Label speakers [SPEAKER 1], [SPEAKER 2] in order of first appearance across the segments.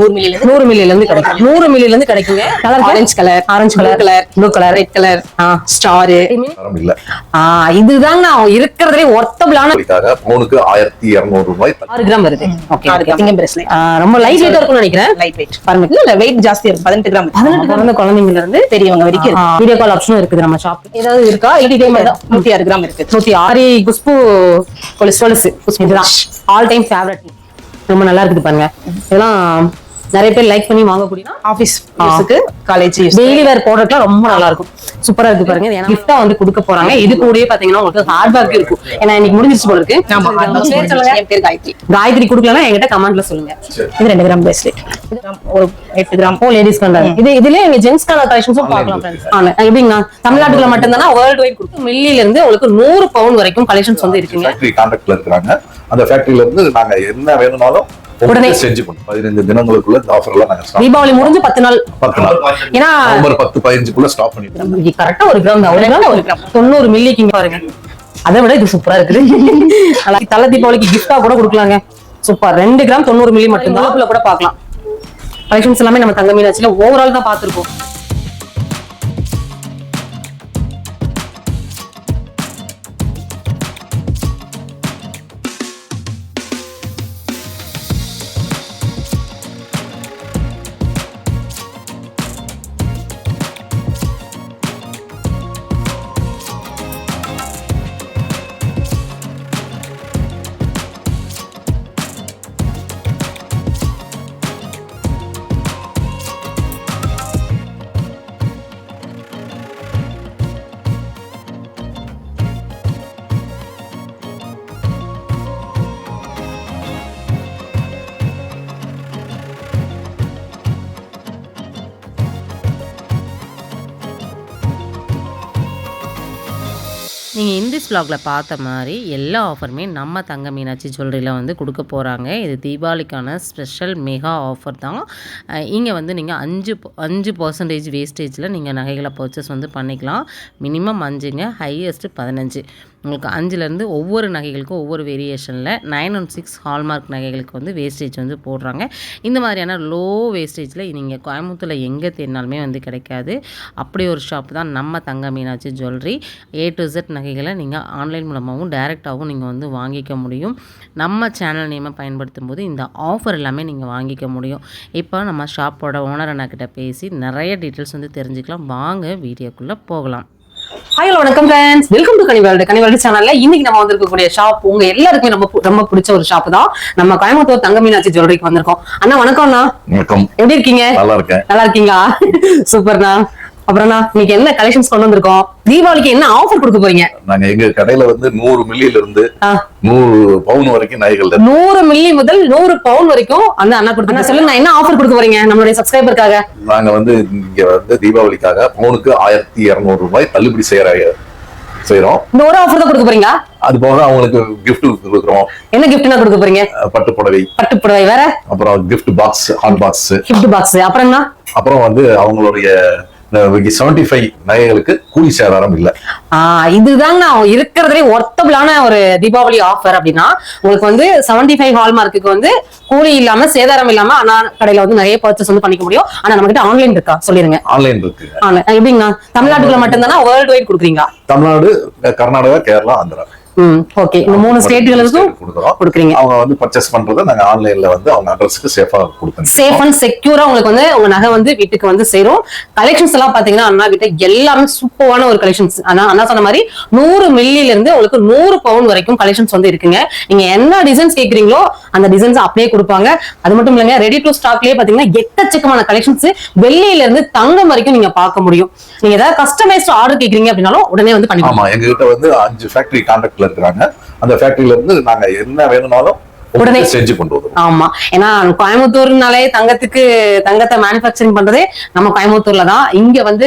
[SPEAKER 1] நூறு மில்லில இருந்து
[SPEAKER 2] நூறு மில்லில இருந்து கிடைக்கும். நூறு மில்லில இருந்து கிடைக்குங்க. Colour
[SPEAKER 1] orange colour
[SPEAKER 2] orange colour
[SPEAKER 1] colour
[SPEAKER 2] blue colour
[SPEAKER 1] red colour star
[SPEAKER 2] இதுதாங்க நான் இருக்கிறதுலே ஒர்த்தபிளான
[SPEAKER 3] பவுனுக்கு ஆயிரத்தி இருநூறு ரூபாய்
[SPEAKER 2] ஆறு கிராம் வருது. ஓகே
[SPEAKER 1] கிராம்
[SPEAKER 2] ரொம்ப லைட் வெயிட்டா இருக்கும்னு நினைக்கிறேன்.
[SPEAKER 1] லைட் வெயிட் பாருங்க. இல்ல வெயிட் ஜாஸ்தி இருக்கு. பதினெட்டு கிராம்
[SPEAKER 2] பதினெட்டு பிறந்த குழந்தைங்கல இருந்து
[SPEAKER 1] பெரியவங்க வரைக்கும்.
[SPEAKER 2] வீடியோ கால் ஆப்ஷனும் இருக்குது நம்ம ஷாப் ஏதாவது இருக்கா? எயிட்டி டைம்
[SPEAKER 1] நூத்தி ஆறு கிராம் இருக்கு.
[SPEAKER 2] நூத்தி ஆறு. குஷ்பு கொலுசு கொலுசு. இதுதான். ஆல் டைம் ஃபேவரட் ரொம்ப நல்லா இருக்குது பாருங்க இதெல்லாம் நிறைய பேர் லைக் பண்ணி வாங்கக்கூடிய
[SPEAKER 1] ஆபீஸ் யூஸ்க்கு காலேஜ் யூஸ்
[SPEAKER 2] டெய்லி வேர் ப்ராடக்ட்லாம் ரொம்ப நல்லா இருக்கும் சூப்பரா இருக்கு பாருங்க. ஏன்னா கிஃப்டா வந்து கொடுக்க போறாங்க. இது கூடயே பாத்தீங்கன்னா உங்களுக்கு ஹார்ட் பேக் இருக்கும். ஏன்னா இன்னைக்கு முடிஞ்சிருச்சு போல இருக்கு.
[SPEAKER 1] காயத்ரி
[SPEAKER 2] காயத்ரி கொடுக்கலன்னா என்கிட்ட கமெண்ட்ல சொல்லுங்க.
[SPEAKER 1] இது ரெண்டு கிராம் பிரஸ்லெட் ஒரு எட்டு கிராம்
[SPEAKER 2] ஓ லேடிஸ் கண்டாங்க இது இதுல எங்க ஜென்ஸ்க்கான கலெக்ஷன்ஸும் பார்க்கலாம் friends. ஆனா எப்படிங்கண்ணா தமிழ்நாட்டுல மட்டும்தானா வேர்ல்டு வைட் கொடுக்கும் மில்லில இருந்து உங்களுக்கு நூறு பவுன் வரைக்கும் கலெக்ஷன்ஸ் வந்து இருக்குங்க.
[SPEAKER 3] ஃபேக்டரி கான்டாக்ட்ல இருக்கிறாங்க. அந்த ஃபேக்டரியில இருந்து நாங்க என்ன வேணும்னாலும்
[SPEAKER 2] உடனே.
[SPEAKER 3] செஞ்சு கொடுப்போம் பதினைந்து தினங்களுக்குள்ள இந்த ஆஃபர் எல்லாம் நாங்க
[SPEAKER 2] தீபாவளி முடிஞ்சு பத்து நாள்.
[SPEAKER 3] பத்து நாள்.
[SPEAKER 2] ஏன்னா
[SPEAKER 3] நவம்பர் பத்து பதினஞ்சுக்குள்ள ஸ்டாப் பண்ணிடுவோம்
[SPEAKER 2] கரெக்டா ஒரு கிராம் தான். ஒரு கிராம் ஒரு கிராம் தொண்ணூறு மில்லிக்கு பாருங்க. அதை விட இது சூப்பரா இருக்குது. தலை தீபாவளிக்கு கிஃப்டா கூட கொடுக்கலாங்க. சூப்பர் ரெண்டு கிராம் தொண்ணூறு மில்லி மட்டும் தான் கூட பார்க்கலாம். கலெக்ஷன்ஸ் எல்லாமே நம்ம தங்க மீனாட்சியில ஓவரால் தான் பார்த்திருக்கோம்.
[SPEAKER 4] நீங்கள் இந்த ஸ்லாகில் பார்த்த மாதிரி எல்லா ஆஃபருமே நம்ம தங்க மீனாட்சி ஜுவல்லரியில் வந்து கொடுக்க போகிறாங்க இது தீபாவளிக்கான ஸ்பெஷல் மெகா ஆஃபர் தான். இங்கே வந்து நீங்கள் அஞ்சு ப- அஞ்சு பர்சன்டேஜ் வேஸ்டேஜில் நீங்கள் நகைகளை பர்ச்சேஸ் வந்து பண்ணிக்கலாம். மினிமம் அஞ்சுங்க ஹையஸ்ட்டு பதினஞ்சு. உங்களுக்கு அஞ்சுலேருந்து ஒவ்வொரு நகைகளுக்கும் ஒவ்வொரு வேரியேஷனில் நைன் ஒன் சிக்ஸ் ஹால்மார்க் நகைகளுக்கு வந்து வேஸ்டேஜ் வந்து போடுறாங்க. இந்த மாதிரியான லோ வேஸ்டேஜில் நீங்கள் கோயம்புத்தூரில் எங்கே தேடினாலுமே வந்து கிடைக்காது. அப்படி ஒரு ஷாப் தான் நம்ம Thanga Meenakshi jewellery A to Z நகைகளை நீங்கள் ஆன்லைன் மூலமாகவும் டைரெக்டாகவும் நீங்கள் வந்து வாங்கிக்க முடியும். நம்ம சேனல் நேமை பயன்படுத்தும் போது இந்த ஆஃபர் எல்லாமே நீங்கள் வாங்கிக்க முடியும். இப்போ நம்ம ஷாப்போட ஓனர் அண்ணாக்கிட்ட பேசி நிறைய டீட்டெயில்ஸ் வந்து தெரிஞ்சுக்கலாம். வாங்க வீடியோக்குள்ளே போகலாம்.
[SPEAKER 2] ஹலோ வணக்கம் ஃப்ரெண்ட்ஸ் வெல்கம் டு கனிவேல்டு கனிவேல்டு சேனல்ல இன்னைக்கு நம்ம வந்திருக்கக்கூடிய ஷாப் உங்க எல்லாருக்குமே பு- ரொம்ப பிடிச்ச ஒரு ஷாப் தான். நம்ம கோயம்புத்தூர் தங்க மீனாட்சி ஜுவல்லரிக்கு வந்திருக்கோம். அண்ணா வணக்கம் அண்ணா
[SPEAKER 3] வணக்கம்.
[SPEAKER 2] எப்படி இருக்கீங்க?
[SPEAKER 3] நல்லா இருக்கேன்.
[SPEAKER 2] நல்லா இருக்கீங்களா? சூப்பர்ண்ணா அப்புறம்ண்ணா இன்னைக்கு என்ன கலெக்ஷன்ஸ் கொண்டு வந்திருக்கோம்? தீபாவளிக்கு என்ன ஆஃபர் கொடுக்க போறீங்க?
[SPEAKER 3] நாங்க எங்க கடையில வந்து நூறு மில்லியில இருந்து நூறு பவுன் வரைக்கும் இருக்கு.
[SPEAKER 2] நூறு மில்லி முதல் நூறு பவுன் வரைக்கும் அந்த அண்ணா கொடுத்து சொல்லுங்க என்ன ஆஃபர் கொடுக்க போறீங்க நம்மளுடைய சப்ஸ்கிரைபருக்காக
[SPEAKER 3] நாங்க வந்து இங்க வந்து தீபாவளிக்காக பவுனுக்கு ஆயிரத்தி இருநூறு ரூபாய் தள்ளுபடி செய்யற செய்யறோம்
[SPEAKER 2] இந்த ஒரு ஆஃபர் தான் கொடுக்க போறீங்களா?
[SPEAKER 3] அது போக அவங்களுக்கு gift கொடுக்குறோம்.
[SPEAKER 2] என்ன கிஃப்ட்னா கொடுக்க போறீங்க?
[SPEAKER 3] பட்டு புடவை.
[SPEAKER 2] பட்டு புடவை வேற?
[SPEAKER 3] அப்புறம் gift box hot box
[SPEAKER 2] gift box அப்புறம் என்ன
[SPEAKER 3] அப்புறம் வந்து அவங்களுடைய செவன்டி ஃபைவ் நகைகளுக்கு கூலி சேதாரம் இல்ல.
[SPEAKER 2] இதுதாங்க இருக்கிறதுலே ஒர்த்தபிளான ஒரு தீபாவளி ஆஃபர் அப்படின்னா உங்களுக்கு வந்து 75 ஃபைவ் ஹால்மார்க்குக்கு வந்து கூலி இல்லாம சேதாரம் இல்லாம அண்ணா கடையில வந்து நிறைய பர்ச்சேஸ் வந்து பண்ணிக்க முடியும். ஆனா நம்ம கிட்ட ஆன்லைன் இருக்கா? சொல்லிருங்க.
[SPEAKER 3] ஆன்லைன் இருக்கு.
[SPEAKER 2] ஆன்லைன் எப்படிங்கண்ணா தமிழ்நாட்டுக்குள்ள மட்டும்தானா? வேர்ல்டு வைட் கொடுக்குறீங்களா?
[SPEAKER 3] தமிழ்நாடு கர்நாடகா கேரளா ஆந்திரா.
[SPEAKER 2] ஓகே இந்த மூணு
[SPEAKER 3] கொடுக்குறோம்.
[SPEAKER 2] கொடுக்குறீங்க.
[SPEAKER 3] அவங்க வந்து பர்ச்சேஸ் பண்றதை நாங்க ஆன்லைன்ல வந்து அவங்க அட்ரஸ்க்கு சேஃபா கொடுத்தோம்
[SPEAKER 2] சேஃப் அண்ட் செக்யூரா உங்களுக்கு வந்து உங்க நகை வந்து வீட்டுக்கு வந்து சேரும். கலெக்ஷன்ஸ் எல்லாம் பாத்தீங்கன்னா அண்ணா கிட்ட எல்லாமே சூப்பரான ஒரு கலெக்ஷன்ஸ் ஆனா அண்ணா சொன்ன மாதிரி நூறு மில்லில இருந்து உங்களுக்கு நூறு பவுன் வரைக்கும் கலெக்ஷன்ஸ் வந்து இருக்குங்க. நீங்க என்ன டிசைன்ஸ் கேக்குறீங்களோ அந்த டிசைன்ஸ் அப்படியே கொடுப்பாங்க. அது மட்டும் இல்லைங்க ரெடி டு ஸ்டாக்லயே பாத்தீங்கன்னா எக்கச்சக்கமான கலெக்ஷன்ஸ் வெள்ளியில இருந்து தங்கம் வரைக்கும் நீங்க பார்க்க முடியும். நீங்க ஏதாவது கஸ்டமைஸ்ட் ஆர்டர் கேக்குறீங்க அப்படின்னாலும் உடனே வந்து பண்ணி
[SPEAKER 3] எங்க கிட்ட வந்து அஞ்சு ஃபேக்டரி கான்டாக்ட்ல இருக்கிறாங்க. அந்த ஃபேக்டரியில இருந்து நாங்க என்ன வேணும்னாலும்
[SPEAKER 2] உடனே.
[SPEAKER 3] செஞ்சு கொண்டு வருவோம்.
[SPEAKER 2] ஆமா. ஏன்னா கோயம்புத்தூர்னாலே தங்கத்துக்கு தங்கத்தை மேனுஃபேக்சரிங் பண்றதே நம்ம கோயம்புத்தூர்ல தான். இங்க வந்து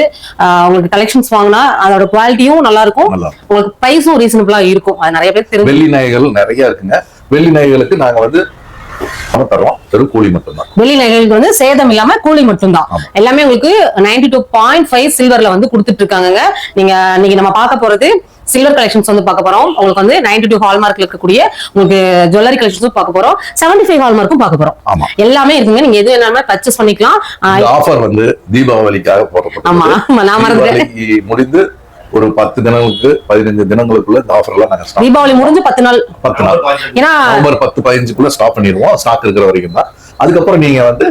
[SPEAKER 2] உங்களுக்கு கலெக்ஷன்ஸ் வாங்கினா அதோட குவாலிட்டியும் நல்லா இருக்கும். உங்களுக்கு பிரைஸும் ரீசனபிளா இருக்கும். அது நிறைய பேர் தெரிஞ்சு
[SPEAKER 3] வெள்ளி நகைகள் நிறைய இருக்குங்க. வெள்ளி நகைகளுக்கு நாங்க வந்து நம்ம தரோம் வெறும் கூலி மட்டும்தான்.
[SPEAKER 2] வெளி நகைகளுக்கு வந்து சேதம் இல்லாம கூலி மட்டும்தான். எல்லாமே உங்களுக்கு நைன்டி டூ பாயிண்ட் ஃபைவ் சில்வர்ல வந்து கொடுத்துட்டு இருக்காங்க நீங்க இன்னைக்கு நம்ம பார்க்க போறது சில்வர் கலெக்ஷன்ஸ் வந்து பார்க்க போறோம். உங்களுக்கு வந்து நைன்டி டூ ஹால்மார்க்ல இருக்கக்கூடிய உங்களுக்கு ஜுவல்லரி கலெக்ஷன்ஸும் பார்க்க போறோம். செவன்டி ஃபைவ் ஹால்மார்க்கும் பார்க்க போறோம். எல்லாமே இருக்குங்க. நீங்க எது வேணாலுமே பர்ச்சேஸ் பண்ணிக்கலாம்.
[SPEAKER 3] ஆஃபர் வந்து தீபாவளிக்காக போடப்பட்டது
[SPEAKER 2] ஆமா ஆமா, நான் மறந்துட்டேன்.
[SPEAKER 3] தீபாவளிக்கு முடிந்து ஒரு பத்து தினங்களுக்கு பதினஞ்சு தினங்களுக்குள்ள இந்த ஆஃபர் எல்லாம் நாங்க
[SPEAKER 2] தீபாவளி முடிஞ்சு பத்து நாள்.
[SPEAKER 3] பத்து நாள்.
[SPEAKER 2] ஏன்னா
[SPEAKER 3] நவம்பர் பத்து பதினஞ்சுக்குள்ள ஸ்டாப் பண்ணிடுவோம். ஸ்டாக் இருக்கிற வரைக்கும் தான். அதுக்கப்புறம் நீங்க வந்து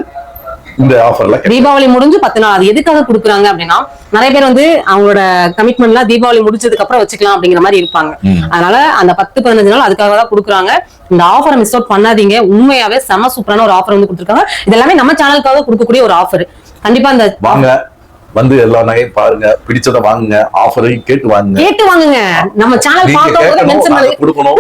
[SPEAKER 3] இந்த ஆஃபர்ல
[SPEAKER 2] தீபாவளி முடிஞ்சு பத்து நாள். அது எதுக்காக கொடுக்குறாங்க அப்படின்னா நிறைய பேர் வந்து அவங்களோட கமிட்மெண்ட்லாம் தீபாவளி முடிச்சதுக்கு அப்புறம் வச்சுக்கலாம் அப்படிங்கிற மாதிரி இருப்பாங்க. அதனால அந்த பத்து பதினஞ்சு நாள் அதுக்காக தான் கொடுக்குறாங்க. இந்த ஆஃபரை மிஸ் அவுட் பண்ணாதீங்க. உண்மையாவே செம சூப்பரான ஒரு ஆஃபர் வந்து கொடுத்துருக்காங்க. இது எல்லாமே நம்ம சேனலுக்காக கொடுக்கக்கூடிய ஒரு ஆஃபர் கண்டிப்பா இந்த
[SPEAKER 3] வாங்க. வந்து எல்லா நகையும் பாருங்க பிடிச்சத வாங்குங்க ஆஃபரையும் கேட்டு வாங்குங்க
[SPEAKER 2] கேட்டு வாங்குங்க நம்ம சேனல்
[SPEAKER 3] நீங்க
[SPEAKER 2] பார்க்கும் போது
[SPEAKER 3] கேட்கணும்
[SPEAKER 2] மென்ஷன்
[SPEAKER 3] நாங்க
[SPEAKER 2] பண்ணி
[SPEAKER 3] கொடுக்கணும்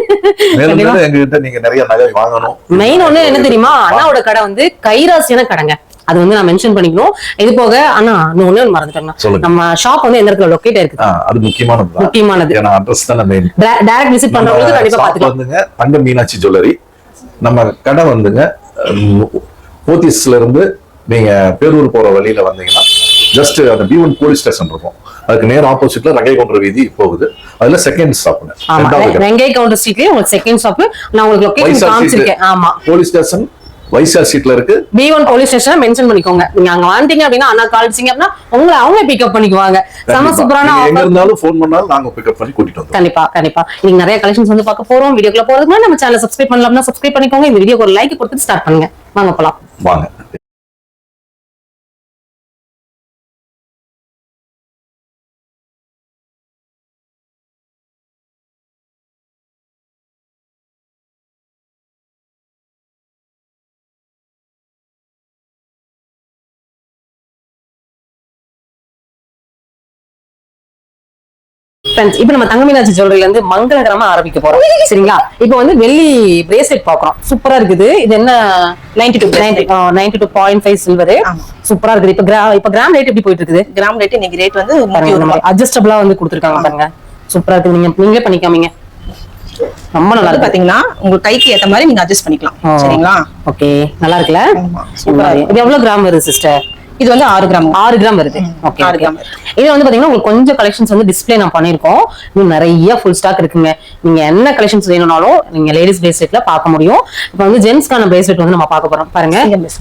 [SPEAKER 3] மேலும் மேலும் எங்ககிட்ட நீங்க நிறைய நகை வாங்கணும்
[SPEAKER 2] மெயின் ஒண்ணு என்ன தெரியுமா அண்ணாவோட கடை வந்து கைராசியான கடைங்க அது வந்து நான் மென்ஷன் பண்ணிக்கணும் இது போக அண்ணா இன்னும் ஒண்ணு மறந்துட்டேன் நம்ம ஷாப் வந்து எந்த இடத்துல லொக்கேட் இருக்கு
[SPEAKER 3] அது முக்கியமானது
[SPEAKER 2] முக்கியமானது
[SPEAKER 3] ஏன்னா அட்ரஸ் தானே மெயின்
[SPEAKER 2] டைரக்ட் விசிட் பண்றவங்களுக்கு கண்டிப்பா பாத்துக்கலாம்
[SPEAKER 3] வந்துங்க தங்க மீனாட்சி ஜுவல்லரி நம்ம கடை வந்துங்க போத்தீஸ்ல இருந்து நீங்க பேரூர் போற வழியில வந்தீங்கன்னா ஜஸ்ட் அந்த பி ஒன் போலீஸ் ஸ்டேஷன் இருக்கும். அதுக்கு நேர் ஆப்போசிட்ல ரகை கொன்ற வீதி போகுது. அதுல செகண்ட் கடை.
[SPEAKER 2] வெங்கை கவுண்டர் ஸ்ட்ரீட்லயே உங்களுக்கு செகண்ட் ஷாப் நான் உங்களுக்கு லொகேஷன் காமிச்சிருக்கேன். ஆமா.
[SPEAKER 3] போலீஸ் ஸ்டேஷன் வைசால் சீட்ல இருக்கு.
[SPEAKER 2] B one police station mention பண்ணிக்கோங்க. நீங்க அங்க வந்தீங்க அப்படின்னா அண்ணா கால்ச்சிங்க அப்படின்னா உங்களை அவங்க பிக்கப் பண்ணிக்குவாங்க. செம. சூப்பரான
[SPEAKER 3] எங்க இருந்தாலும் ஃபோன் பண்ணாலும் நாங்க பிக்கப் பண்ணி கூட்டிட்டு வந்துருவோம்.
[SPEAKER 2] கண்டிப்பா கண்டிப்பா. நீங்க நிறைய கலெக்ஷன்ஸ் வந்து பார்க்க போறோம். வீடியோக்குள்ள போறதுக்கு நம்ம சேனல் சப்ஸ்கிரைப் பண்ணலாம்னா சப்ஸ்கிரைப் பண்ணிக்கோங்க. இந்த வீடியோக்கு ஒரு லைக் கொடுத்துட்டு ஸ்டார்ட் பண்ணுங்க. வாங்க போலாம்.
[SPEAKER 3] வாங்க.
[SPEAKER 2] ஃப்ரெண்ட்ஸ் இப்போ நம்ம தங்க மீனாட்சி ஜுவல்லரில இருந்து மங்களகரமா ஆரம்பிக்க போறோம். சரிங்களா? இப்போ வந்து வெள்ளி பிரேஸ்லெட் பாக்குறோம் சூப்பரா இருக்குது. இது என்ன? Ninety two ninety two point five silver. சூப்பரா இருக்குது. இப்போ கிரா இப்போ கிராம் ரேட் எப்படி போயிட்டு இருக்குது?
[SPEAKER 1] கிராம் ரேட் இன்னைக்கு ரேட் வந்து
[SPEAKER 2] அட்ஜஸ்டபிளா வந்து கொடுத்துருக்காங்க பாருங்க. சூப்பரா இருக்கு நீங்க நீங்களே பண்ணிக்காமீங்க. ரொம்ப நல்லா இருக்கு.
[SPEAKER 1] பாத்தீங்கன்னா உங்க கைக்கு ஏத்த மாதிரி நீங்க அட்ஜஸ்ட் பண்ணிக்கலாம். சரிங்களா?
[SPEAKER 2] ஓகே நல்லா இருக்குல்ல? சூப்பரா. இது எவ்வளவு கிராம் வருது சிஸ்டர்
[SPEAKER 1] இது வந்து ஆறு கிராம்.
[SPEAKER 2] ஆறு கிராம் வருது. ஓகே
[SPEAKER 1] ஆறு கிராம்.
[SPEAKER 2] இது வந்து பாத்தீங்கன்னா உங்களுக்கு கொஞ்சம் கலெக்ஷன்ஸ் வந்து டிஸ்ப்ளே நான் பண்ணிருக்கோம் இன்னும் நிறைய ஃபுல் ஸ்டாக் இருக்குங்க. நீங்க என்ன கலெக்ஷன்ஸ் வேணும்னாலும் நீங்க லேடிஸ் பிரேஸ்லெட்ல பார்க்க முடியும். இப்போ வந்து ஜென்ஸ்க்கான பிரேஸ்லெட் வந்து நம்ம பார்க்க போறோம். பாருங்க.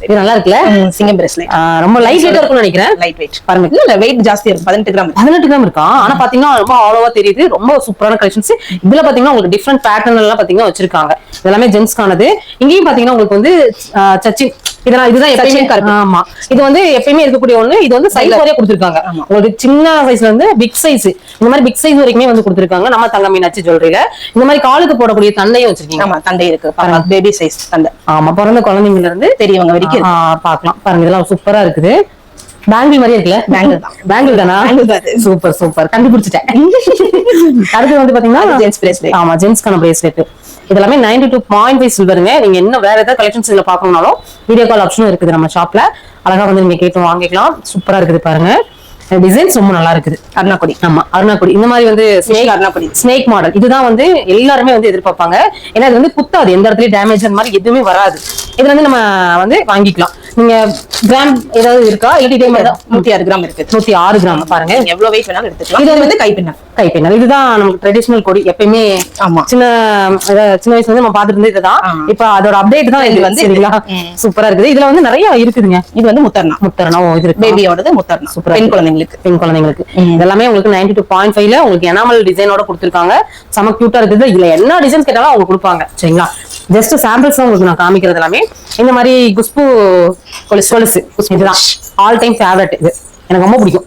[SPEAKER 2] இது நல்லா இருக்குல்ல?
[SPEAKER 1] சிங்கம் பிரேஸ்லெட்
[SPEAKER 2] ரொம்ப லைட் வெயிட்டா இருக்கும்னு நினைக்கிறேன்.
[SPEAKER 1] லைட் வெயிட்
[SPEAKER 2] பாருங்க.
[SPEAKER 1] இல்ல இல்ல வெயிட் ஜாஸ்தி இருக்கும் பதினெட்டு கிராம்.
[SPEAKER 2] பதினெட்டு கிராம் இருக்கா? ஆனா பாத்தீங்கன்னா ரொம்ப ஆலோவா தெரியுது. ரொம்ப சூப்பரான கலெக்ஷன்ஸ் இதுல பாத்தீங்கன்னா உங்களுக்கு டிஃப்ரெண்ட் பேட்டர்ன் எல்லாம் பாத்தீங்கன்னா வச்சிருக்காங்க. இதெல்லாமே ஜென்ஸ்க்கானது இங்கேயும் பாத்தீங்கன்னா உங்களுக்கு வந்து சச்சின் இதெல்லாம் இதுதான் எப்பயுமே
[SPEAKER 1] கருப்பு.
[SPEAKER 2] ஆமா. இது வந்து எப்பயுமே இருக்கக்கூடிய ஒண்ணு இது வந்து சைஸ் வரையா கொடுத்துருக்காங்க. உங்களுக்கு சின்ன சைஸ்ல இருந்து பிக் சைஸ் இந்த மாதிரி பிக் சைஸ் வரைக்குமே வந்து கொடுத்துருக்காங்க. நம்ம தங்க மீனாட்சி ஜுவல்லரியில இந்த மாதிரி காலுக்கு போடக்கூடிய தண்டையும் வச்சிருக்கீங்க.
[SPEAKER 1] ஆமா தண்டை இருக்கு. பேபி சைஸ் தண்டை
[SPEAKER 2] ஆமா பிறந்த குழந்தைங்கல இருந்து
[SPEAKER 1] பெரியவங்க வரைக்கும்
[SPEAKER 2] பார்க்கலாம். பாருங்க இதெல்லாம் சூப்பரா இருக்குது. பேங்கிள் மாதிரியே இருக்குல்ல?
[SPEAKER 1] Bangle தான்.
[SPEAKER 2] பேங்கிள் தானா. சூப்பர் சூப்பர் கண்டுபிடிச்சிட்டேன். அடுத்து வந்து பாத்தீங்கன்னா
[SPEAKER 1] ஜென்ஸ் பிரேஸ்லெட்
[SPEAKER 2] ஆமா ஜென்ஸ்க்கான பிரேஸ்லெட் இதெல்லாமே நைன்டி டூ பாயிண்ட் ஃபைவ் சில்வருங்க நீங்க இன்னும் வேற ஏதாவது கலெக்ஷன்ஸ் இதுல பாக்கணும்னாலும் வீடியோ கால் ஆப்ஷனும் இருக்குது நம்ம ஷாப்ல அழகா வந்து நீங்க கேட்டு வாங்கிக்கலாம். சூப்பரா இருக்குது பாருங்க. டிசைன்ஸ் ரொம்ப நல்லா இருக்குது.
[SPEAKER 1] அருணாக்குடி.
[SPEAKER 2] ஆமா அருணாக்குடி. இந்த மாதிரி வந்து
[SPEAKER 1] Snake அருணாக்குடி.
[SPEAKER 2] ஸ்னேக் மாடல் இதுதான் வந்து எல்லாருமே வந்து எதிர்பார்ப்பாங்க. ஏன்னா இது வந்து குத்தாது. எந்த இடத்துலயும் டேமேஜ் அந்த மாதிரி எதுவுமே வராது. இது வந்து நம்ம வந்து வாங்கிக்கலாம். நீங்க கிராம் ஏதாவது இருக்கா? இதே மாதிரி
[SPEAKER 1] நூத்தி ஆறு கிராம் இருக்கு.
[SPEAKER 2] நூத்தி ஆறு கிராம் பாருங்க.
[SPEAKER 1] எவ்வளவு வெயிட் வேணாலும் எடுத்துக்கலாம். இது வந்து கைப்பின்ன
[SPEAKER 2] கைப்பெண்ணல் இதுதான் நமக்கு ட்ரெடிஷனல் கொடி. எப்பயுமே
[SPEAKER 1] ஆமா.
[SPEAKER 2] சின்ன சின்ன வயசுல இருந்து நம்ம பாத்துட்டு இருந்தது இதுதான். இப்ப அதோட அப்டேட் தான் இது வந்து சரிங்களா. சூப்பரா இருக்குது. இதுல வந்து நிறைய இருக்குதுங்க.
[SPEAKER 1] இது வந்து முத்தர்ணா.
[SPEAKER 2] முத்தரணா. இது இருக்கு?
[SPEAKER 1] பேபியோடது முத்தர்ணா.
[SPEAKER 2] சூப்பரா
[SPEAKER 1] பெண். குழந்தைங்களுக்கு.
[SPEAKER 2] பெண் குழந்தைங்களுக்கு. இதெல்லாமே உங்களுக்கு நைன்டி டூ பாயிண்ட் ஃபைவ்ல உங்களுக்கு எனாமல் டிசைனோட கொடுத்துருக்காங்க. செம கியூட்டா இருக்குது. இதுல என்ன டிசைன்ஸ் கேட்டாலும் அவங்க கொடுப்பாங்க. சரிங்களா? ஜஸ்ட் சாம்பிள்ஸ் உங்களுக்கு நான் காமிக்கிறது எல்லாமே. இந்த மாதிரி குஷ்பு கொலுசு கொலுசு. இதுதான். ஆல் டைம் ஃபேவரட் இது. எனக்கு ரொம்ப பிடிக்கும்.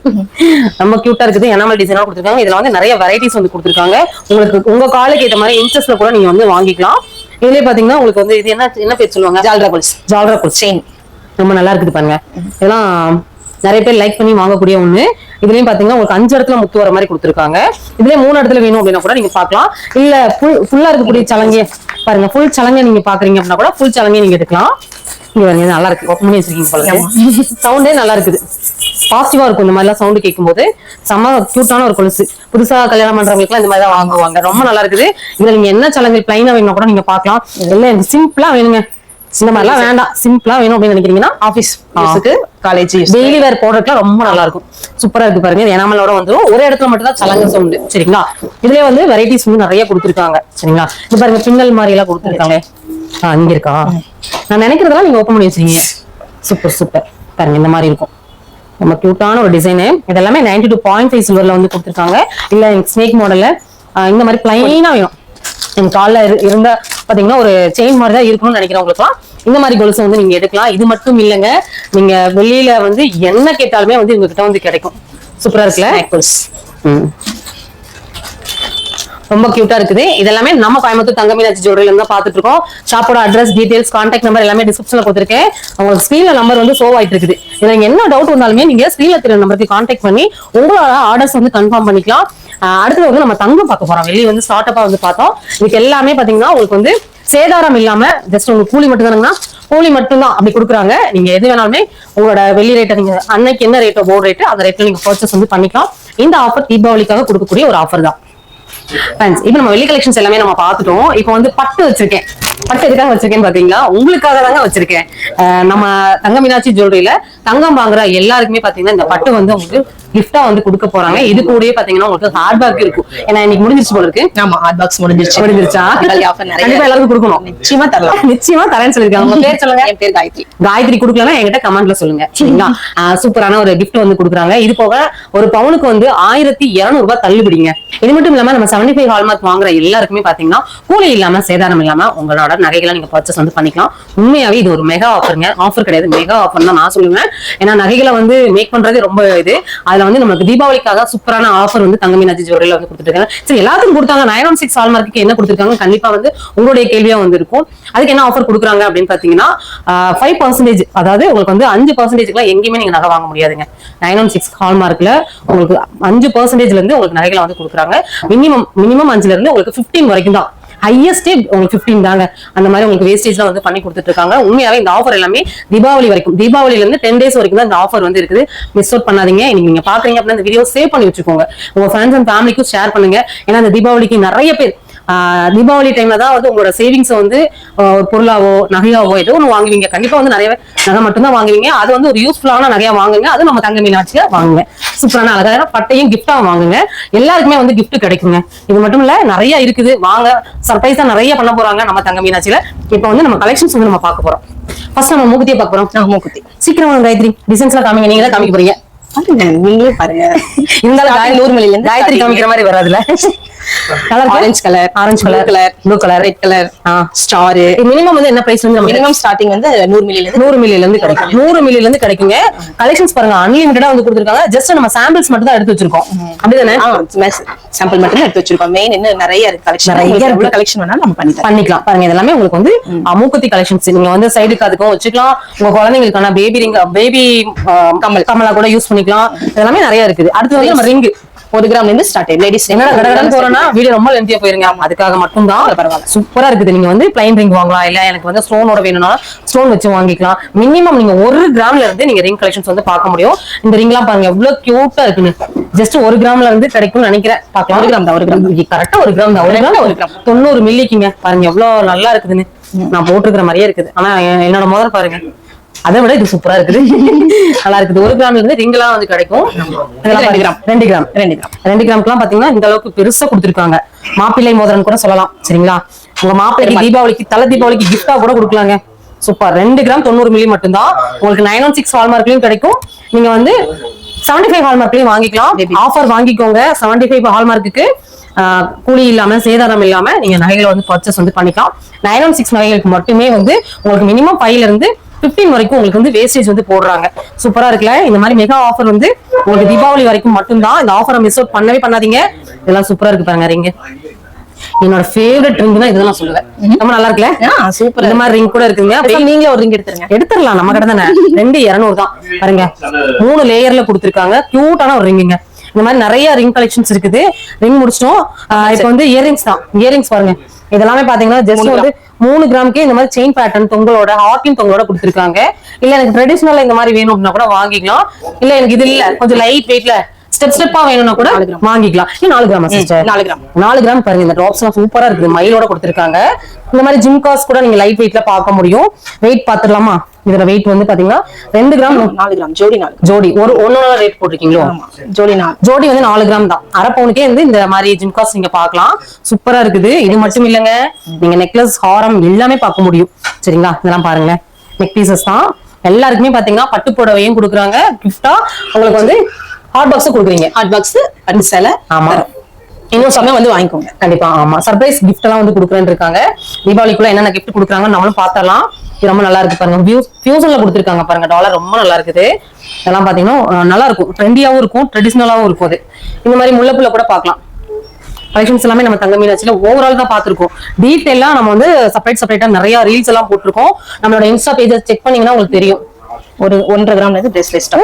[SPEAKER 2] ரொம்ப கியூட்டா இருக்குது. எனாமல் டிசைனோட கொடுத்துருக்காங்க. இதுல வந்து நிறைய வெரைட்டிஸ் வந்து கொடுத்துருக்காங்க. உங்களுக்கு உங்க காலுக்கு ஏற்ற மாதிரி இன்ச்சஸ்ல கூட நீங்க வந்து வாங்கிக்கலாம். இதுலயே பாத்தீங்கன்னா உங்களுக்கு வந்து இது என்ன என்ன பேர் சொல்லுவாங்க?
[SPEAKER 1] ஜால்ரா கொலுசு.
[SPEAKER 2] ஜால்ரா கொலுசு.
[SPEAKER 1] செயின்
[SPEAKER 2] ரொம்ப நல்லா இருக்குது பாருங்க. இதெல்லாம் நிறைய பேர் லைக் பண்ணி வாங்கக்கூடிய ஒண்ணு. இதுலயும் பாத்தீங்கன்னா உங்களுக்கு அஞ்சு இடத்துல முத்து வர மாதிரி கொடுத்துருக்காங்க. இதுலயே மூணு இடத்துல வேணும் அப்படின்னா கூட நீங்க பாக்கலாம் இல்ல ஃபுல் ஃபுல்லா இருக்கக்கூடிய சலங்கை பாருங்க ஃபுல் சலங்கை நீங்க பாக்குறீங்க அப்படின்னா கூட ஃபுல் சலங்கை நீங்க எடுக்கலாம். இங்க பாருங்க நல்லா இருக்கு. ஒப்பனே வச்சிருக்கீங்க போல சவுண்டே நல்லா இருக்குது. பாசிட்டிவா இருக்கும். இந்த மாதிரிலாம் சவுண்ட் கேட்கும்போது செம்ம கியூட்டான ஒரு கொலுசு. புதுசா கல்யாணம் பண்றவங்களுக்குலாம் இந்த மாதிரி தான் வாங்குவாங்க. ரொம்ப நல்லா இருக்குது. இதுல நீங்க என்ன சலங்கை பிளைனா வேணும் கூட நீங்க பாக்கலாம் எல்லாம் எனக்கு சிம்பிளா வேணுங்க. இந்த மாதிரிலாம் வேண்டாம். சிம்பிளா வேணும் அப்படின்னு நினைக்கிறீங்கன்னா
[SPEAKER 1] ஆபீஸ் யூஸுக்கு காலேஜ்
[SPEAKER 2] டெய்லி வேர் போடுறதுக்குலாம் ரொம்ப நல்லா இருக்கும். சூப்பரா இருக்கு பாருங்க. எனாமலோட வந்துரும். ஒரு இடத்துல மட்டும் தான் சலங்கஸ் உண்டு சரிங்களா? இதுலயே வந்து வெரைட்டிஸ் வந்து நிறைய கொடுத்துருக்காங்க. சரிங்களா? இது பாருங்க பின்னல் மாதிரி எல்லாம் கொடுத்துருக்காங்க. ஆ இங்க இருக்கா? நான் நினைக்கிறதெல்லாம் நீங்க ஓப்பன் பண்ணி வச்சிருக்கீங்க. சூப்பர் சூப்பர் பாருங்க இந்த மாதிரி இருக்கும். ரொம்ப கியூட்டான ஒரு டிசைனு இதெல்லாமே நைன்டி டூ பாயிண்ட் ஃபைவ் சில்வர்ல வந்து கொடுத்துருக்காங்க. இல்ல எனக்கு ஸ்னேக் மாடல்ல இந்த மாதிரி பிளைனா வேணும். என் கால்ல இரு- இருந்தா பாத்தீங்கன்னா ஒரு செயின் மாதிரி தான் இருக்கணும்னு நினைக்கிறவங்களுக்குலாம் இந்த மாதிரி கொலுசு வந்து நீங்க எடுக்கலாம். இது மட்டும் இல்லைங்க. நீங்க வெளியில வந்து என்ன கேட்டாலுமே வந்து உங்ககிட்ட வந்து கிடைக்கும். சூப்பரா இருக்குல்ல? ம். ரொம்ப கியூட்டா இருக்குது. இதெல்லாமே நம்ம கோயம்புத்தூர் தங்க மீனாட்சி ஜுவல்லரில இருந்து பாத்துட்டு இருக்கோம். ஷாப்போட அட்ரஸ் டீடைல்ஸ் கான்டாக்ட் நம்பர் எல்லாமே டிஸ்கிரிப்ஷன்ல கொடுத்துருக்கேன். உங்களுக்கு ஸ்கிரீன்ல நம்பர் வந்து ஷோ ஆயிட்டு இருக்குது. இதுல என்ன டவுட் வந்தாலுமே நீங்க ஸ்கிரீன்ல தெரிய நம்பருக்கு கான்டாக்ட் பண்ணி உங்களோட ஆர்டர்ஸ் வந்து கன்ஃபார்ம் பண்ணிக்கலாம். அடுத்தது வந்து நம்ம தங்கம் பார்க்க போறோம். வெளியே வந்து ஸ்டார்ட் அப்பா வந்து பார்த்தோம். இதுக்கு எல்லாமே பாத்தீங்கன்னா உங்களுக்கு வந்து சேதாரம் இல்லாம ஜஸ்ட் உங்களுக்கு கூலி மட்டும் தானுங்கன்னா கூலி மட்டும்தான் அப்படி கொடுக்குறாங்க. நீங்க எது வேணாலுமே உங்களோட வெள்ளி ரேட்டை நீங்க அன்னைக்கு என்ன ரேட்டோ போர்டு ரேட்டு அந்த ரேட்ல நீங்க பர்ச்சேஸ் வந்து பண்ணிக்கலாம். இந்த ஆஃபர் தீபாவளிக்காக கொடுக்கக்கூடிய ஒரு ஆஃபர் தான். Friends, இப்போ நம்ம வெள்ளி கலெக்ஷன்ஸ் எல்லாமே நம்ம பார்த்துட்டோம். இப்போ வந்து பட்டு வச்சிருக்கேன். பட்டு எதுக்காக வச்சிருக்கேன்னு பாத்தீங்களா? உங்களுக்காக தாங்க வச்சிருக்கேன். நம்ம தங்க மீனாட்சி ஜுவல்லரியில தங்கம் வாங்குற எல்லாருக்குமே பாத்தீங்கன்னா இந்த பட்டு வந்து உங்களுக்கு கிஃப்டா வந்து கொடுக்க போறாங்க. இது கூடயே பாத்தீங்கன்னா உங்களுக்கு ஹார்ட் பேக் இருக்கும். ஏன்னா இன்னைக்கு முடிஞ்சிருச்சு போல இருக்கு.
[SPEAKER 1] ஆமா ஹாட் பாக்ஸ் முடிஞ்சிருச்சு.
[SPEAKER 2] முடிஞ்சிருச்சா? கண்டிப்பா எல்லாருக்கும் கொடுக்கணும்.
[SPEAKER 1] நிச்சயமா தரலாம்.
[SPEAKER 2] நிச்சயமா தரேன்னு சொல்லிருக்காங்க உங்க பேர் சொல்லுங்க.
[SPEAKER 1] என் பேர் காயத்ரி.
[SPEAKER 2] காயத்ரி கொடுக்கலன்னா என்கிட்ட கமெண்ட்ல சொல்லுங்க. சரிங்களா? சூப்பரான ஒரு gift வந்து கொடுக்குறாங்க. இது போக ஒரு பவுனுக்கு வந்து ஆயிரத்தி இருநூறு ரூபாய் தள்ளுபடிங்க. இது மட்டும் இல்லாம நம்ம செவன்டி ஃபைவ் ஹால்மார்க் வாங்குற எல்லாருக்குமே பாத்தீங்கன்னா கூலி இல்லாம சேதாரம் இல்லாம உங்களோட நகைகளை நீங்க பர்ச்சேஸ் வந்து பண்ணிக்கலாம். உண்மையாவே இது ஒரு மெகா ஆஃபருங்க ஆஃபர் கிடையாது. மெகா ஆஃபர் தான் நான் சொல்லுவேன். ஏன்னா நகைகளை வந்து மேக் பண்றதே ரொம்ப இது. அதுல வந்து நமக்கு தீபாவளிக்காக சூப்பரான ஆஃபர் வந்து தங்க மீனாட்சி ஜுவல்லரியில வந்து கொடுத்துட்டு இருக்காங்க சரி எல்லாத்துக்கும் கொடுத்தாங்க. நைன் ஒன் சிக்ஸ் ஹால்மார்க்கு என்ன கொடுத்துருக்காங்க? கண்டிப்பா வந்து உங்களுடைய கேள்வியா வந்து இருக்கும் அதுக்கு என்ன ஆஃபர் கொடுக்குறாங்க அப்படின்னு பாத்தீங்கன்னா ஃபைவ் பர்சன்டேஜ் அதாவது உங்களுக்கு வந்து அஞ்சு பர்சன்டேஜ்க்குலாம் எங்கேயுமே நீங்க நகை வாங்க முடியாதுங்க. நைன் ஒன் சிக்ஸ் ஹால்மார்க்ல உங்களுக்கு அஞ்சு பர்சன்டேஜ்ல இருந்து உங்களுக்கு நகைகளை வந்து கொடுக்குறாங்க. மினிமம் மினிமம் அஞ்சுல இருந்து உங்களுக்கு 15 வரைக்கும் தான் ஹையஸ்டே உங்களுக்கு 15 தாங்க. அந்த மாதிரி உங்களுக்கு வேஸ்டேஜ்லாம் வந்து பண்ணி கொடுத்துட்டு இருக்காங்க உண்மையாவே இந்த ஆஃபர் எல்லாமே தீபாவளி வரைக்கும். தீபாவளில இருந்து டென் டேஸ் வரைக்கும் தான் இந்த ஆஃபர் வந்து இருக்குது. மிஸ் அவுட் பண்ணாதீங்க. இன்னைக்கு நீங்க பாக்குறீங்க அப்படின்னா இந்த வீடியோ சேவ் பண்ணி வச்சுக்கோங்க. உங்க ஃப்ரெண்ட்ஸ் அண்ட் ஃபேமிலிக்கும் ஷேர் பண்ணுங்க. ஏன்னா இந்த தீபாவளிக்கு நிறைய பேர் தீபாவளி டைம்ல தான் வந்து உங்களோட சேவிங்ஸ் வந்து ஒரு பொருளாவோ நகையாவோ ஏதோ ஒன்று வாங்குவீங்க. கண்டிப்பா வந்து நிறைய நகை மட்டும்தான் வாங்குவீங்க. அது வந்து ஒரு யூஸ்ஃபுல்லான நகையா வாங்குங்க. அது நம்ம தங்க மீனாட்சியில வாங்குங்க. சூப்பரான அழகான பட்டையும் கிஃப்டா வாங்குங்க. எல்லாருக்குமே வந்து gift கிடைக்குங்க. இது மட்டும் இல்ல நிறைய இருக்குது. வாங்க சர்ப்ரைஸா நிறைய பண்ண போறாங்க நம்ம தங்க மீனாட்சியில இப்போ வந்து நம்ம கலெக்ஷன்ஸ் வந்து நம்ம பார்க்க போறோம். ஃபர்ஸ்ட் நம்ம மூக்குத்தியை பார்க்க போறோம்.
[SPEAKER 1] மூக்குத்தி.
[SPEAKER 2] சீக்கிரம் காயத்ரி. டிசைன்ஸ் எல்லாம் காமிங்க. நீங்க தான் காமிக்க போறீங்க.
[SPEAKER 1] பாருங்க நீங்களே பாருங்க.
[SPEAKER 2] இருந்தாலும் காயத்ரி
[SPEAKER 1] நூறு மில்லில இருந்து
[SPEAKER 2] காயத்ரி. காமிக்கிற மாதிரி வராதுல
[SPEAKER 1] orange colour
[SPEAKER 2] orange colour
[SPEAKER 1] colour
[SPEAKER 2] blue colour
[SPEAKER 1] red colour star
[SPEAKER 2] minimum வந்து என்ன பிரைஸ் வந்து
[SPEAKER 1] மினிமம் ஸ்டார்டிங் வந்து நூறு மில்லில இருந்து
[SPEAKER 2] நூறு மில்லில இருந்து கிடைக்கும். நூறு மில்லில இருந்து கிடைக்குங்க. கலெக்ஷன்ஸ் பாருங்க அன்லிமிட்டடா வந்து கொடுத்துருக்காங்க. ஜஸ்ட் நம்ம சாம்பிள்ஸ் மட்டும் தான் எடுத்து வச்சிருக்கோம். அப்படிதானே?
[SPEAKER 1] சாம்பிள் மட்டும் தான் எடுத்து வச்சிருக்கோம். மெயின் இன்னும் நிறைய இருக்கு கலெக்ஷன்
[SPEAKER 2] நிறைய இருக்கு.
[SPEAKER 1] கலெக்ஷன் வேணாலும் நம்ம பண்ணி
[SPEAKER 2] பண்ணிக்கலாம். பாருங்க இதெல்லாமே உங்களுக்கு வந்து மூக்குத்தி கலெக்ஷன்ஸ் நீங்க வந்து சைடுக்கு அதுக்கும் வச்சுக்கலாம். உங்க குழந்தைங்களுக்கான பேபி ரிங் பேபி கமல். கமலா கூட யூஸ் பண்ணிக்கலாம். இதெல்லாமே நிறைய இருக்குது. அடுத்து வந்து நம்ம ரிங்
[SPEAKER 1] ஒரு கிராம்ல இருந்து ஸ்டார்ட் லேடிஸ்
[SPEAKER 2] கடகடன் போறோம்னா வீடியோ ரொம்ப லென்த்தியா போயிருங்க. அதுக்காக மட்டும் தான்
[SPEAKER 1] பரவாயில்ல.
[SPEAKER 2] சூப்பரா இருக்குது. நீங்க வந்து பிளைன் ரிங் வாங்கலாம். இல்ல எனக்கு வந்து ஸ்டோனோட வேணும்னா ஸ்டோன் வச்சு வாங்கிக்கலாம். மினிமம் நீங்க ஒரு கிராம்ல இருந்து நீங்க ரிங் கலெக்ஷன்ஸ் வந்து பார்க்க முடியும். இந்த ரிங் எல்லாம் பாருங்க எவ்வளவு கியூட்டா இருக்குன்னு. ஜஸ்ட் ஒரு கிராம்ல இருந்து கிடைக்கும்னு நினைக்கிறேன். பார்க்கலாம்.
[SPEAKER 1] ஒரு கிராம் தான், ஒரு கிராம்.
[SPEAKER 2] கரெக்டா ஒரு கிராம் தான். ஒரு கிராம் ஒரு கிராம் தொண்ணூறு மில்லிக்குங்க பாருங்க எவ்வளவு நல்லா இருக்குதுன்னு. நான் போட்டிருக்கிற மாதிரியே இருக்குது. ஆனா என்னோட முதல் பாருங்க. அதை விட இது சூப்பரா இருக்குது. நல்லா இருக்குது. ஒரு கிராம்ல இருந்து ரிங் எல்லாம் வந்து கிடைக்கும்.
[SPEAKER 1] ரெண்டு. கிராம்.
[SPEAKER 2] ரெண்டு கிராம்
[SPEAKER 1] ரெண்டு கிராம்.
[SPEAKER 2] ரெண்டு கிராம்க்குலாம் பாத்தீங்கன்னா இந்த அளவுக்கு பெருசா கொடுத்துருக்காங்க. மாப்பிள்ளை மோதிரம் கூட சொல்லலாம். சரிங்களா? உங்க மாப்பிள்ளைக்கு தீபாவளிக்கு தலை தீபாவளிக்கு கிஃப்டா கூட கொடுக்கலாங்க. சூப்பர் ரெண்டு கிராம் தொண்ணூறு மில்லி மட்டும்தான். உங்களுக்கு நைன் ஒன் சிக்ஸ் ஹால்மார்க்லயும் கிடைக்கும். நீங்க வந்து செவன்டி ஃபைவ் ஹால்மார்க்லயும் வாங்கிக்கலாம் ஆஃபர் வாங்கிக்கோங்க. செவன்டி ஃபைவ் ஹால்மார்க்குக்கு கூலி இல்லாம சேதாரம் இல்லாம நீங்க நகைகளை வந்து பர்ச்சேஸ் வந்து பண்ணிக்கலாம். நைன் ஒன் சிக்ஸ் நகைகளுக்கு மட்டுமே வந்து உங்களுக்கு மினிமம் ஃபைவ்ல இருந்து 15 வரைக்கும் உங்களுக்கு வந்து வேஸ்டேஜ் வந்து போடுறாங்க. சூப்பரா இருக்குல்ல? இந்த மாதிரி மெகா ஆஃபர் வந்து உங்களுக்கு தீபாவளி வரைக்கும் மட்டும்தான். இந்த ஆஃபரை மிஸ் அவுட் பண்ணவே பண்ணாதீங்க. இதெல்லாம் சூப்பரா இருக்கு பாருங்க ரிங் என்னோட ஃபேவரட் ரிங் தான் இதெல்லாம் சொல்லுவேன். ரொம்ப நல்லா இருக்குல்ல?
[SPEAKER 1] சூப்பர்
[SPEAKER 2] இந்த மாதிரி ரிங் கூட இருக்குங்க
[SPEAKER 1] நீங்களே ஒரு ரிங் எடுத்துருங்க.
[SPEAKER 2] எடுத்துடலாம். நம்ம கடை தானே. ரெண்டு இருநூறு தான். பாருங்க. மூணு லேயர்ல கொடுத்துருக்காங்க. கியூட்டான ஒரு ரிங்குங்க இந்த மாதிரி நிறைய ரிங் கலெக்ஷன்ஸ் இருக்குது. ரிங் முடிச்சிட்டோம். இப்போ வந்து இயரிங்ஸ் தான். இயரிங்ஸ் பாருங்க. இதெல்லாமே பாத்தீங்கன்னா ஜஸ்ட் வந்து மூணு கிராம்க்கே இந்த மாதிரி செயின் பேட்டர்ன் தொங்கலோட ஹார்டின் தொங்கலோட கொடுத்துருக்காங்க. இல்ல எனக்கு ட்ரெடிஷனலா இந்த மாதிரி வேணும் அப்படின்னா கூட வாங்கிக்கலாம். இல்ல எனக்கு இது இல்ல கொஞ்சம் லைட் வெயிட்ல ஸ்டெப் ஸ்டெப்பா வேணும்னா கூட. வாங்கிக்கலாம். நாலு கிராமா சிஸ்டர்
[SPEAKER 1] நாலு கிராம்.
[SPEAKER 2] நாலு கிராம் பாருங்க இந்த ட்ராப்ஸ் எல்லாம் சூப்பரா இருக்குது. மயிலோட கொடுத்திருக்காங்க. இந்த மாதிரி ஜிம் காஸ் கூட நீங்க லைட் வெயிட்ல பார்க்க முடியும். வெயிட் பாத்துடலாமா இதுல வெயிட் வந்து பாத்தீங்களா ரெண்டு கிராம்
[SPEAKER 1] நாலு கிராம். ஜோடி நாலு
[SPEAKER 2] ஜோடி. ஒரு ஒன்னொன்னு ரேட் போட்டிருக்கீங்களோ?
[SPEAKER 1] ஜோடி நாலு.
[SPEAKER 2] ஜோடி வந்து நாலு கிராம் தான். அரை பவுனுக்கே வந்து இந்த மாதிரி ஜிம்காஸ் நீங்க பார்க்கலாம். சூப்பரா இருக்குது. இது மட்டும் இல்லைங்க. நீங்க நெக்லஸ் ஹாரம் எல்லாமே பார்க்க முடியும். சரிங்களா? இதெல்லாம் பாருங்க. நெக் பீசஸ் தான். எல்லாருக்குமே பாத்தீங்கன்னா பட்டு புடவையும் கொடுக்குறாங்க. கிஃப்டா உங்களுக்கு வந்து ஹாட் பாக்ஸ் கொடுக்குறீங்க.
[SPEAKER 1] ஹாட் பாக்ஸ் அண்ட் சேலை
[SPEAKER 2] ஆமா.
[SPEAKER 1] இன்னும் சமயம் வந்து வாங்கிக்கோங்க.
[SPEAKER 2] கண்டிப்பா. ஆமா. சர்ப்ரைஸ் கிஃப்ட் எல்லாம் வந்து கொடுக்குறேன்னு இருக்காங்க. தீபாவளிக்குள்ள என்னென்ன கிஃப்ட் கொடுக்குறாங்க நம்மளும் பார்த்தரலாம் இது ரொம்ப நல்லா இருக்கு பாருங்க. வியூ ஃபியூசன்ல கொடுத்துருக்காங்க பாருங்க. டாலர் ரொம்ப நல்லா இருக்குது. இதெல்லாம் பாத்தீங்கன்னா நல்லா இருக்கும். ட்ரெண்டியாவும் இருக்கும். ட்ரெடிஷ்னலாவும் இருக்கும் அது. இந்த மாதிரி முல்லைப்புள்ள கூட பார்க்கலாம். கலெக்ஷன்ஸ் எல்லாமே நம்ம தங்க மீனாட்சியில ஓவரால் தான் பார்த்திருக்கோம். டீட்டெயிலா நம்ம வந்து செப்பரேட் செப்பரேட்டா நிறைய ரீல்ஸ் எல்லாம் போட்டிருக்கோம். நம்மளோட இன்ஸ்டா பேஜை செக் பண்ணீங்கன்னா உங்களுக்கு தெரியும்.
[SPEAKER 1] ஒரு ஒன்றரை கிராம் இது பிரேஸ்லெட்?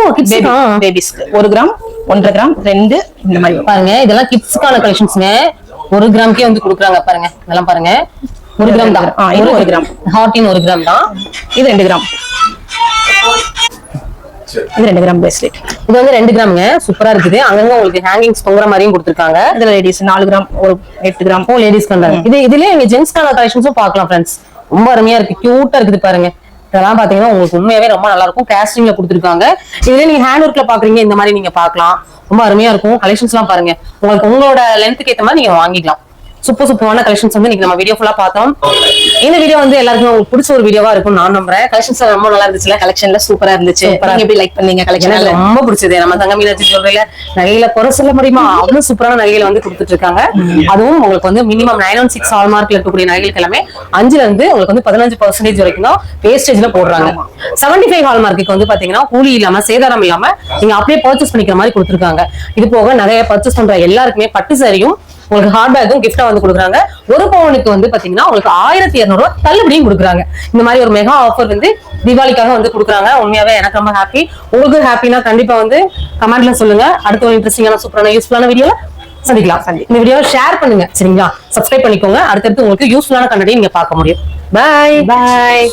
[SPEAKER 1] பேபிஸ்க்கு ஒரு கிராம் ஒன்றரை கிராம் ரெண்டு இந்த மாதிரி.
[SPEAKER 2] பாருங்க இதெல்லாம் கிட்ஸ்க்கான கலெக்ஷன்ஸ்ங்க ஒரு கிராம்க்கே வந்து கொடுக்குறாங்க பாருங்க. இதெல்லாம் பாருங்க. ஒரு கிராம் தான்.
[SPEAKER 1] இது ஒரு கிராம்.
[SPEAKER 2] ஹார்டின் ஒரு கிராம் தான்.
[SPEAKER 1] இது ரெண்டு கிராம் இது ரெண்டு கிராம் பிரேஸ்லெட்
[SPEAKER 2] இது வந்து ரெண்டு கிராமுங்க சூப்பரா இருக்குது. அங்கங்க உங்களுக்கு ஹேங்கிங்ஸ் தொங்குற மாதிரியும் கொடுத்துருக்காங்க.
[SPEAKER 1] இதுல லேடிஸ் நாலு கிராம் ஒரு எட்டு கிராம்
[SPEAKER 2] ஓ லேடிஸ் பண்றாங்க இது இதுலயே நீங்க ஜென்ஸ்க்கான கலெக்ஷன்ஸும் பார்க்கலாம் ஃப்ரெண்ட்ஸ் ரொம்ப அருமையா இருக்கு. கியூட்டா இருக்குது பாருங்க. இதெல்லாம் பாத்தீங்கன்னா உங்களுக்கு உண்மையாவே ரொம்ப நல்லா இருக்கும் கேஸ்டிங்ல கொடுத்துருக்காங்க. இதுல நீங்க ஹேண்ட் ஒர்க்ல பாக்குறீங்க இந்த மாதிரி நீங்க பாக்கலாம் ரொம்ப அருமையா இருக்கும். கலெக்ஷன்ஸ் எல்லாம் பாருங்க. உங்களுக்கு உங்களோட லென்த்துக்கு ஏத்த மாதிரி நீங்க வாங்கிக்கலாம். சூப்பர் சூப்பரான கலெக்ஷன்ஸ் வந்து இன்னைக்கு நம்ம வீடியோ ஃபுல்லா பார்த்தோம். இந்த வீடியோ வந்து எல்லாருக்கும் உங்களுக்கு பிடிச்ச ஒரு வீடியோவா இருக்கும் நான் நம்புறேன். கலெக்ஷன்ஸ் ரொம்ப நல்லா இருந்துச்சுல?
[SPEAKER 1] கலெக்ஷன்ல சூப்பரா இருந்துச்சு. எப்படி லைக் பண்ணீங்க? கலெக்ஷன்
[SPEAKER 2] ரொம்ப பிடிச்சது. நம்ம தங்க மீனாட்சி நகையில குறை சொல்ல முடியுமா? அவ்வளவு சூப்பரான நகைகளை வந்து கொடுத்துட்டு இருக்காங்க. அதுவும் உங்களுக்கு வந்து மினிமம் நைன் ஒன் சிக்ஸ் ஹால் மார்க்ல இருக்கக்கூடிய நகைகளுக்கு எல்லாமே அஞ்சுல இருந்து உங்களுக்கு வந்து பதினஞ்சு பர்சன்டேஜ் வரைக்கும் தான் வேஸ்டேஜ்ல போடுறாங்க. செவன்டி ஃபைவ் ஹால் மார்க்குக்கு வந்து பாத்தீங்கன்னா கூலி இல்லாம சேதாரம் இல்லாம நீங்க அப்படியே பர்ச்சேஸ் பண்ணிக்கிற மாதிரி கொடுத்துருக்காங்க. இது போக நகையை பர்ச்சேஸ் பண்ற எல்லாருக்குமே பட்டு சாரியும் உங்களுக்கு ஹார்ட் பேக்கும் கிஃப்டா வந்து கொடுக்குறாங்க. ஒரு பவுனுக்கு வந்து பாத்தீங்கன்னா உங்களுக்கு ஆயிரத்தி இருநூறு ரூபாய் தள்ளுபடியும் கொடுக்குறாங்க. இந்த மாதிரி ஒரு மெகா ஆஃபர் வந்து தீபாவளிக்காக வந்து கொடுக்குறாங்க. உண்மையாவே எனக்கு ரொம்ப ஹாப்பி உங்களுக்கு ஹாப்பினா கண்டிப்பா வந்து கமெண்ட்ல சொல்லுங்க. அடுத்த ஒரு இன்ட்ரெஸ்டிங்கான சூப்பரான யூஸ்ஃபுல்லான வீடியோல சந்திக்கலாம். இந்த வீடியோவை ஷேர் பண்ணுங்க சரிங்களா? சப்ஸ்கிரைப் பண்ணிக்கோங்க. அடுத்தடுத்து உங்களுக்கு யூஸ்ஃபுல்லான கண்டடையும் நீங்க பார்க்க முடியும். பாய் பாய்